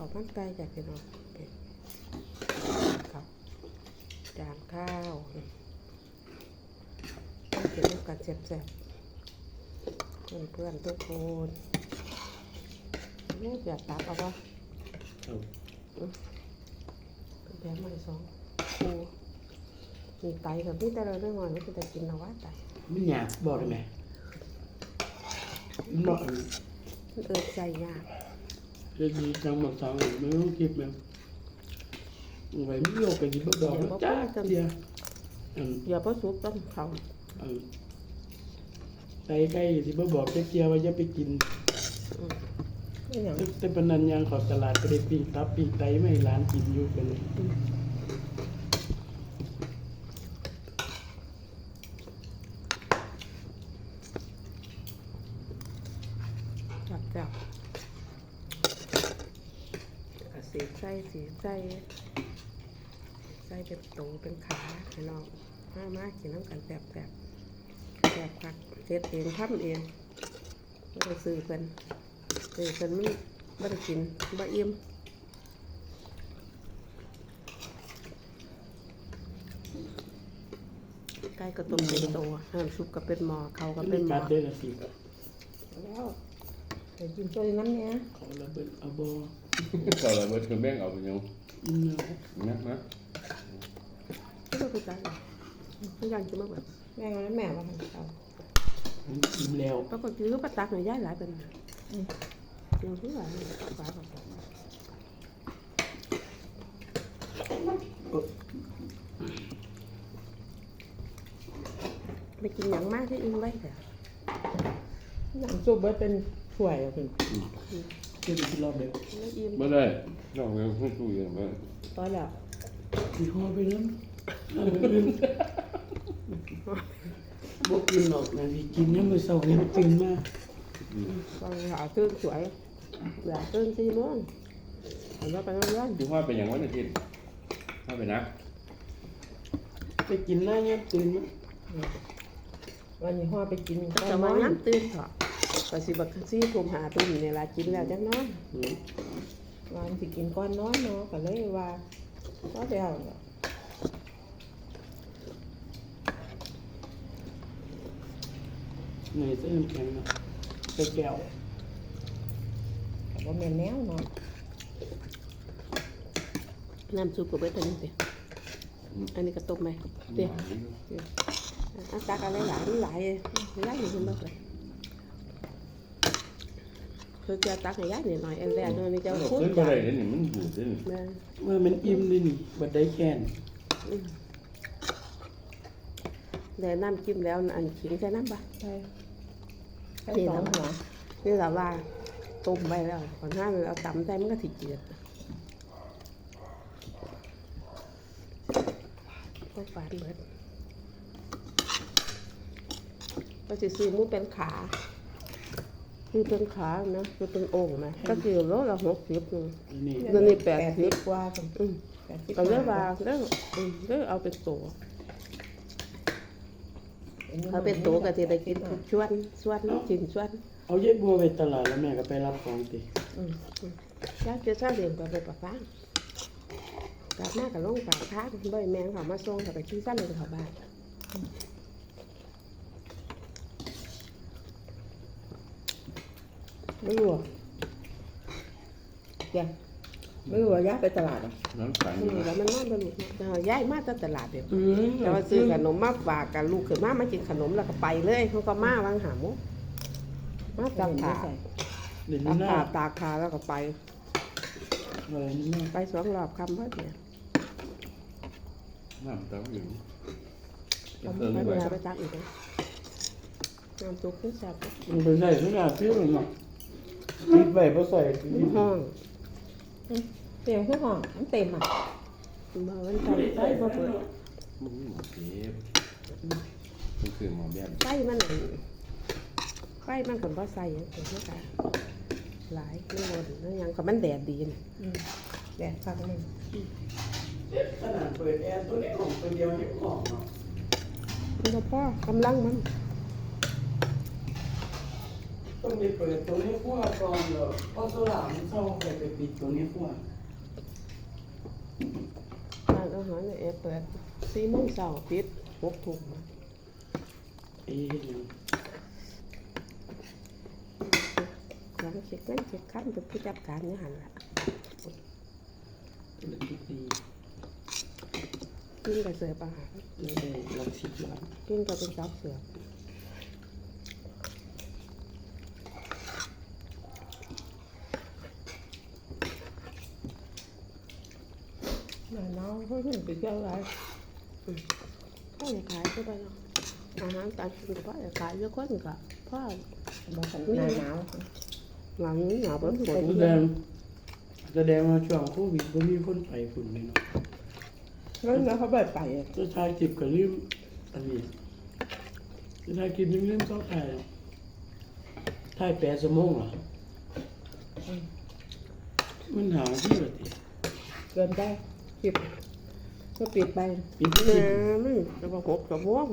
เขามันไก่จากพี่น้องครับจานข้าวต้องกินด้วยกันแซ่บๆเพื่อนเพื่อนทุกคนนี่อยากตักเอาปะเอาแบงมาสองคูมีไตกับพี่แต่เราเรื่องงอนไม่จะกินเอาว่าไตไม่อยากบอกได้ไหมบอกมันเอิดใจยาก จะดีจังหมดสองอันไม่ต้องคิดแล้วเอาไว้ไม่โยกไปที่บอกบอกแล้วจ้าเดียวอันอย่าพอสุกต้องเขาอันใส่ใกล้ที่บอกบอกจะเกียวว่าจะไปกินไม่อย่างแต่แต่ปานนันยางเขอบตลาดก็ได้ปิ้งตับปิ้งไตไม่ให้ร้านกินอยู่กันเลยจับจับกระ สีไส้สีไส้ไส้เป็นตูเป็นขาให้น้องมามากินน้ำกันแสบแสบแสบผักเจ็ดเองทำเองไม่ได้ซื้อเพิ่นซื้อเพิ่นไม่ไม่ได้กินบ่อิ่มไก่ก็ต้มเป็นโตห้ามซุปก็เป็นหมอเขาก็ก็เป็ไม่นหมกัอดได้ละสิแล้วเดี๋ยวกินตัวนั้นเนี่ยขอระเบิดเอาบอ ก็เลยเบิดคือแบ่งเอาไปยังอินเนอร์นะนะไม่ต้องไปจ่ายหรไม่ยังจะมาแบบแม่เอาแล้วแม่ว่าทำเขาผมกินแล้วปรากฏคือปตักหน่อยย้ายหลายเป็นยังที่หลายเลยฟ้าบไปกินอย่างมากที่อิ่มไว้เถอะน้ำซุปเบิดเป็นถ้วยอะคุณ กินอีกรอบเดียวไม่อิ่มไม่ได้ต้องเงินขึ้นตู้เย็นมาตอนแล้วสีห่อไปแล้วเอาไปเลยบอกกินหรอกนะที่กินยังไม่เศร้ายังตื่นมาตอนหาตื้นสวยอยากตื้นสี่โมงเห็นว่าไปโรงเรียนที่ว่าเป็นอย่างวันอาทิตย์ว่าไปนะไปกินหน้ายังตื่นมาวันนี้ห่อไปกินก็จะมาย้ำตื่นเถอะ ก็สิบักซี่ผมหาตื่นในเวลากินแล้วจังนอนอืมวันสิกินก้อนน้อยเนาะก็เลยว่าก็เดียวเนาะในเส้นน้ำแข็งเนาะใส่แก้วแต่ว่าแม่นแนวเนาะน้ำซุปก็เบิดเท่านี้เดียวอันนี้ก็ต้มไหมเดี๋ยวอาตักอะไรหลายหลายหลายอยู่ขึ้นบ้างเลย คือจะตักให้ยายหน่อยๆอันแรกเลยนี่จะเราพูดขึ้นไปจ้ะได้เดี๋ยวนี่มันบูดเลยนี่แม่ว่ามันอิ่มเลยนี่บัดได้แค้นเดี๋ยวน้ำจิ้มแล้วอันขิงใส่น้ำปะใช่ใช่สองหัวนี่แหละว่าต้มไปแล้วก่อนหน้าเราเอาตำใส่มันก็ถิเจือดก็ฝานเบิดก็จะซื้อหมูเป็นขา คือเป็นขานะคือเป็นโอ่งนะก็คือโลละหกสิบนึงอันนี้เดี๋ยวนี้แปดสิบกว่าคุณอืมแปดสิบก็เลยว่าเลิกอืมเลิกเอาเป็นตัวเอาเป็นตัวก็จะได้กินทุกชวนชวนกินชวนเอาเย็บบัวไปตลาดแล้วแม่ก็ไปรับของติอืมถ้าจะถ้าเรียนก็ไปปะฟ้างกลับมากับลงปากทางบ่อยแมงเขามาส่งเขาไปขี้สั้นเลยเขาบ้าน ไม่รู้อะแกไม่รู้ว่าย่าไปตลาดอะน้ำขังอืมแล้วมันนอนไปลูกเนาะย้ายมาตั้งตลาดเดียวอืมแต่ว่าซื้อขนมมาฝากกับลูกขึ้นมามากินขนมแล้วก็ไปเลยเขาก็มาวางหาหมุมาจับขาใส่เดี๋ยวตานี้กหน้าขาตากขาแล้วก็ไปอะไรนี่แม่ไปสองรอบคำเพื่อเดียวน้ำตาอยู่เราเติมไม่ไปเวลาไปตักอีกนะน้ำซุปนี่แซ่บมันเป็นใส่ทุกอย่างเปรี้ยวเนาะ คิดไว้บ่ใส่ห้องเต็มขึ้นห้องมันเต็มอะมาวันจันทร์ไส้มาเปิดมึงหมดเจ็บมันคือหมอแบ้มไส้มันอันไส้มันคนบ่ใส่อย่างเดียวนะคะหลายไม่หมดนั่นยังก็มันแดดดีนะอืมแดดพักหนึ่งขนาดเปิดแอร์ตัวนี้ของตัวเดียวยังของเนาะมันก็พอกำลังมัน ต้องไปเปิดตรงนี้ขั้วก่อนเหรอเพราะโซล่ามันเข้าไปไปปิดตรงนี้ขั้วร้านอาหารเนี่ยแอร์เปิดสี่โมงเช้าปิดหกทุ่มเอ๊ะเนี่ยหลังเช็คเงินเช็คคำเป็นผู้จัดการนี่หันละธุรกิจดีกินกับเสืออาหารไม่ได้หลักสิบล้านกินกับเป็นซับเสือห น่อยน้องเพื่อนไปเที่ยวไรอืมพ่ออยากขายก็ไปเนาะอาหารการกินกับพ่ออยากขายเยอะคนกับพ่อบอกกันหน้าหนาวหลังหนาวแบบฝนแสดงแสดงว่าช่วงโควิดบ่มีคนไปฝุ่นเลยเนาะแล้วแล้วเขาเปิดไปอะจะทายจิบกับลืมอันนี้จะทายกินลืมลืมเข้าถ่ายถ่ายแปดชั่วโมงเหรอมันหาที่แบบนี้เกินได้คลิป ก็ปิดไป ปิดแหที่มมันจะมาหกกับว่อง